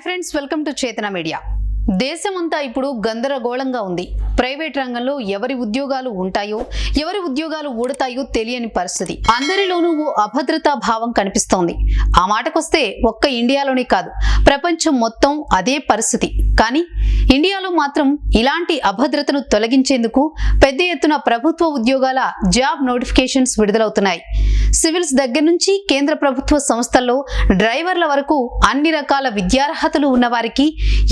Hi friends welcome to Chetana media. దేశమంతా ఇప్పుడు గందరగోళంగా ఉంది. ప్రైవేట్ రంగంలో ఎవరి ఉద్యోగాలు ఉంటాయో ఎవరి ఉద్యోగాలు ఊడతాయో తెలియని పరిస్థితి. అందరిలోనూ ఓ అభద్రతా భావం కనిపిస్తోంది. ఆ మాటకొస్తే ఒక్క ఇండియాలోనే కాదు ప్రపంచం మొత్తం అదే పరిస్థితి. కానీ ఇండియాలో మాత్రం ఇలాంటి అభద్రతను తొలగించేందుకు పెద్ద ఎత్తున ప్రభుత్వ ఉద్యోగాల జాబ్ నోటిఫికేషన్స్ విడుదలవుతున్నాయి. సివిల్స్ దగ్గర నుంచి కేంద్ర ప్రభుత్వ సంస్థల్లో డ్రైవర్ల వరకు అన్ని రకాల విద్యార్హతలు ఉన్నవారికి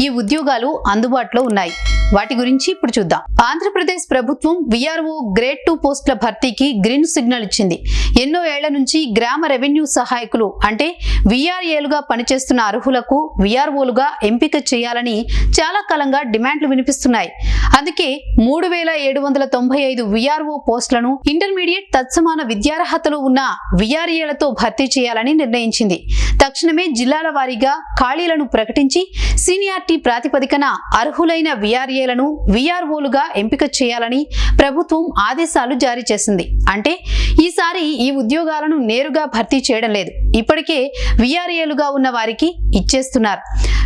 ఈ ఉద్యోగాలు అందుబాటులో ఉన్నాయి. వాటి గురించి ఇప్పుడు చూద్దాం. ఆంధ్రప్రదేశ్ ప్రభుత్వం విఆర్ఓ గ్రేడ్ టూ పోస్టుల భర్తీకి గ్రీన్ సిగ్నల్ ఇచ్చింది. ఎన్నో ఏళ్ళ నుంచి గ్రామ రెవెన్యూ సహాయకులు అంటే విఆర్ఏలుగా పనిచేస్తున్న అర్హులకు విఆర్ఓలుగా ఎంపిక చేయాలని చాలా కాలంగా డిమాండ్లు వినిపిస్తున్నాయి. అందుకే మూడు వేల ఏడు వందల తొంభై ఐదు విఆర్ఓ పోస్టులను ఇంటర్మీడియట్ తత్సమాన విద్యార్హతలు ఉన్న విఆర్ఏలతో భర్తీ చేయాలని నిర్ణయించింది. తక్షణమే జిల్లాల వారీగా ఖాళీలను ప్రకటించి సీనియార్టీ ప్రాతిపదికన అర్హులైన విఆర్ఏలను విఆర్ఓలుగా ఎంపిక చేయాలని ప్రభుత్వం ఆదేశాలు జారీ చేసింది. అంటే ఈసారి ఈ ఉద్యోగాలను నేరుగా భర్తీ చేయడం లేదు. ఇప్పటికే విఆర్ఏలుగా ఉన్న వారికి ఇచ్చేస్తున్నారు.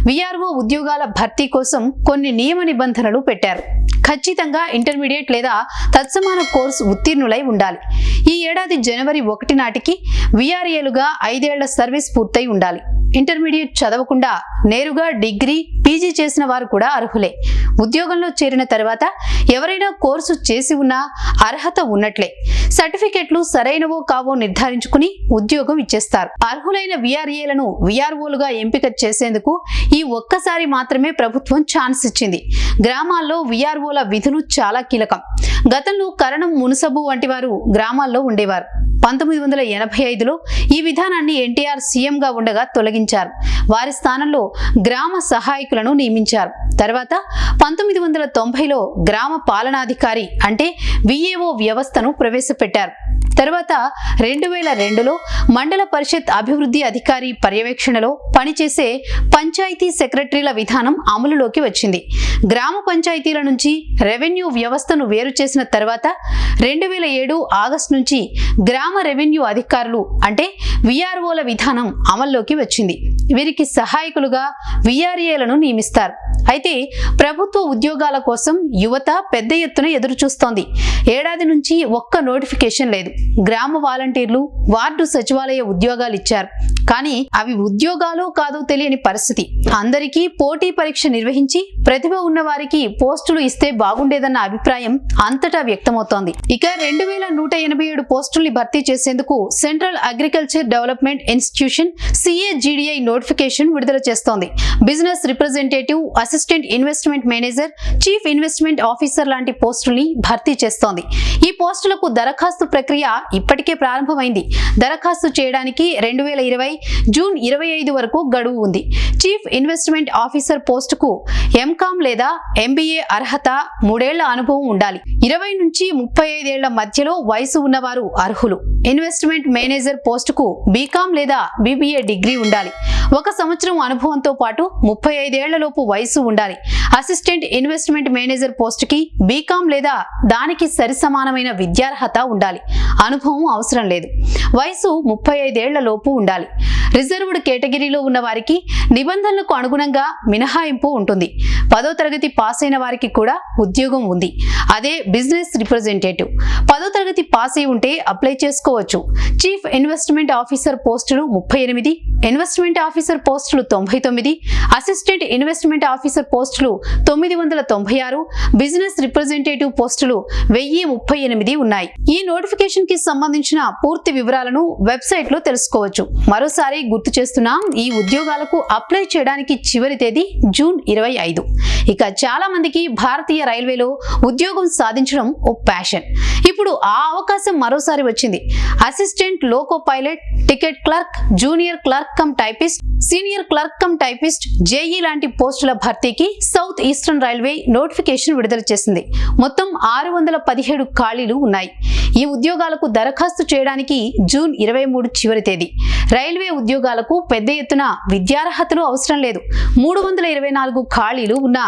విఆర్ఓ ఉద్యోగాల భర్తీ కోసం కొన్ని నియమ నిబంధనలు పెట్టారు. ఖచ్చితంగా ఇంటర్మీడియట్ లేదా తత్సమాన కోర్సు ఉత్తీర్ణులై ఉండాలి. ఈ ఏడాది జనవరి ఒకటి నాటికి విఆర్ఏలుగా ఐదేళ్ళ సర్వీస్ పూర్తయి ఉండాలి. ఇంటర్మీడియట్ చదవకుండా నేరుగా డిగ్రీ పీజీ చేసిన వారు కూడా అర్హులే. ఉద్యోగంలో చేరిన తర్వాత ఎవరైనా కోర్సు చేసి ఉన్నా అర్హత ఉన్నట్లే. సర్టిఫికెట్లు సరైనవో కావో నిర్ధారించుకుని ఉద్యోగం ఇచ్చేస్తారు. అర్హులైన విఆర్ఏలను విఆర్ఓలుగా ఎంపిక చేసేందుకు ఈ ఒక్కసారి మాత్రమే ప్రభుత్వం ఛాన్స్ ఇచ్చింది. గ్రామాల్లో విఆర్ఓల విధులు చాలా కీలకం. గతంలో కరణం మునసబు వంటి వారు గ్రామాల్లో ఉండేవారు. పంతొమ్మిది వందల ఎనభై ఐదులో ఈ విధానాన్ని ఎన్టీఆర్ సీఎంగా ఉండగా తొలగించారు. వారి స్థానంలో గ్రామ సహాయకులను నియమించారు. తర్వాత పంతొమ్మిది వందల తొంభైలో గ్రామ పాలనాధికారి అంటే విఏఓ వ్యవస్థను ప్రవేశపెట్టారు. తర్వాత రెండు వేల రెండులో మండల పరిషత్ అభివృద్ధి అధికారి పర్యవేక్షణలో పనిచేసే పంచాయతీ సెక్రటరీల విధానం అమలులోకి వచ్చింది. గ్రామ పంచాయతీల నుంచి రెవెన్యూ వ్యవస్థను వేరు చేసిన తర్వాత రెండు వేల ఏడు ఆగస్టు నుంచి గ్రామ రెవెన్యూ అధికారులు అంటే విఆర్ఓల విధానం అమల్లోకి వచ్చింది. వీరికి సహాయకులుగా విఆర్ఏలను నియమిస్తారు. అయితే ప్రభుత్వ ఉద్యోగాల కోసం యువత పెద్ద ఎత్తున ఎదురు చూస్తోంది ఏడాది నుంచి ఒక్క నోటిఫికేషన్ లేదు. గ్రామ వాలంటీర్లు వార్డు సచివాలయ ఉద్యోగాలు ఇచ్చారు. కానీ అవి ఉద్యోగాలు కాదో తెలియని పరిస్థితి. అందరికీ పోటీ పరీక్ష నిర్వహించి ప్రతిభ ఉన్న వారికి పోస్టులు ఇస్తే బాగుండేదన్న అభిప్రాయం అంతటా వ్యక్తమవుతోంది. ఇక రెండు వేల నూట ఎనభై ఏడు పోస్టుల్ని భర్తీ చేసేందుకు central agriculture development institution CAGDI notification విడుదల చేస్తోంది. Business representative assistant investment manager chief investment officer లాంటి పోస్టుల్ని భర్తీ చేస్తోంది. ఈ పోస్టులకు దరఖాస్తు ప్రక్రియ ఇప్పటికే ప్రారంభమైంది. దరఖాస్తు చేయడానికి రెండు వేల ఇరవై జూన్ ఇరవై ఐదు వరకు గడువు ఉంది. చీఫ్ ఇన్వెస్ట్మెంట్ ఆఫీసర్ పోస్టుకు ఎంకామ్ లేదా ఎంబీఏ అర్హత మూడేళ్ళ అనుభవం ఉండాలి. ఇరవై నుంచి ముప్పై ఐదేళ్ళ మధ్యలో వయసు ఉన్నవారు అర్హులు. ఇన్వెస్ట్మెంట్ మేనేజర్ పోస్టుకు బీకామ్ లేదా బీబీఏ డిగ్రీ ఉండాలి. ఒక సంవత్సరం అనుభవంతో పాటు ముప్పై ఐదేళ్ళలోపు వయసు ఉండాలి. అసిస్టెంట్ ఇన్వెస్ట్మెంట్ మేనేజర్ పోస్టుకి బీకామ్ లేదా దానికి సరిసమానమైన విద్యార్హత ఉండాలి. అనుభవం అవసరం లేదు. వయసు ముప్పై ఐదేళ్ళ లోపు ఉండాలి. రిజర్వ్డ్ కేటగిరీలో ఉన్న వారికి నిబంధనలకు అనుగుణంగా మినహాయింపు ఉంటుంది. పదో తరగతి పాస్ అయిన వారికి కూడా ఉద్యోగం ఉంది. అదే బిజినెస్ రిప్రజెంటేటివ్. పదో తరగతి పాస్ అయి ఉంటే అప్లై చేసుకోవచ్చు. చీఫ్ ఇన్వెస్ట్మెంట్ ఆఫీసర్ పోస్టులు ముప్పై ఎనిమిది ఇన్వెస్ట్మెంట్ ఆఫీసర్ పోస్టులు తొంభై తొమ్మిది అసిస్టెంట్ ఇన్వెస్ట్మెంట్ ఆఫీసర్ పోస్టులు తొమ్మిది వందల తొంభై ఆరు బిజినెస్ రిప్రజెంటేటివ్ పోస్టులు వెయ్యి ముప్పై ఎనిమిది ఉన్నాయి. ఈ నోటిఫికేషన్కి సంబంధించిన పూర్తి వివరాలను వెబ్సైట్లో తెలుసుకోవచ్చు. మరోసారి గుర్తు చేస్తున్నాం. ఈ ఉద్యోగాలకు అప్లై చేయడానికి చివరి తేదీ జూన్ ఇరవై ఐదు. ఇక చాలా మందికి భారతీయ రైల్వేలో ఉద్యోగం సాధించడం ఓ ప్యాషన్. ఇప్పుడు ఆ అవకాశం మరోసారి వచ్చింది. Assistant loco pilot ticket clerk junior clerk cum typist senior clerk cum typist JE లాంటి పోస్టుల భర్తీకి సౌత్ ఈస్టర్న్ రైల్వే నోటిఫికేషన్ విడుదల చేసింది. మొత్తం ఆరు వందల పదిహేడు ఖాళీలు ఉన్నాయి. ఈ ఉద్యోగాలకు దరఖాస్తు చేయడానికి జూన్ ఇరవై మూడు చివరి తేదీ. రైల్వే ఉద్యోగాలకు పెద్ద ఎత్తున విద్యార్హతలు అవసరం లేదు. మూడు వందల ఇరవై నాలుగు ఖాళీలు ఉన్న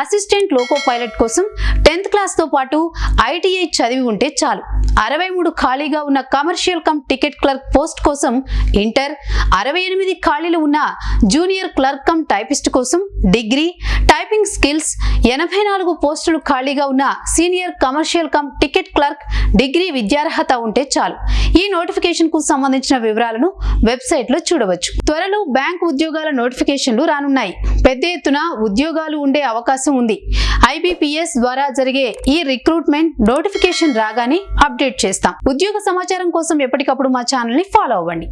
అసిస్టెంట్ లోకో పైలట్ కోసం టెన్త్ క్లాస్తో పాటు ఐటీఐ చదివి ఉంటే చాలు. అరవై మూడు ఖాళీగా ఉన్న commercial cum ticket clerk post కోసం ఇంటర్ అరవై ఎనిమిది ఖాళీలు ఉన్న జూనియర్ క్లర్క్ కమ్ టైపిస్ట్ కోసం డిగ్రీ టైపింగ్ స్కిల్స్ ఎనభై నాలుగు పోస్టులు ఖాళీగా ఉన్న senior commercial cum ticket clerk degree విద్యార్హత ఉంటే చాలు. ఈ నోటిఫికేషన్కు సంబంధించిన వివరాలను వెబ్సైట్లో చూడవచ్చు. త్వరలో బ్యాంక్ ఉద్యోగాల నోటిఫికేషన్లు రానున్నాయి. పెద్ద ఎత్తున ఉద్యోగాలు ఉండే అవకాశం ఉంది. ఐబీపీఎస్ ద్వారా జరిగే ఈ రిక్రూట్మెంట్ నోటిఫికేషన్ రాగానే అప్డేట్ చేస్తాం. ఉద్యోగ సమాచారం కోసం ఎప్పటికప్పుడు మా ఛానల్ని ఫాలో అవ్వండి.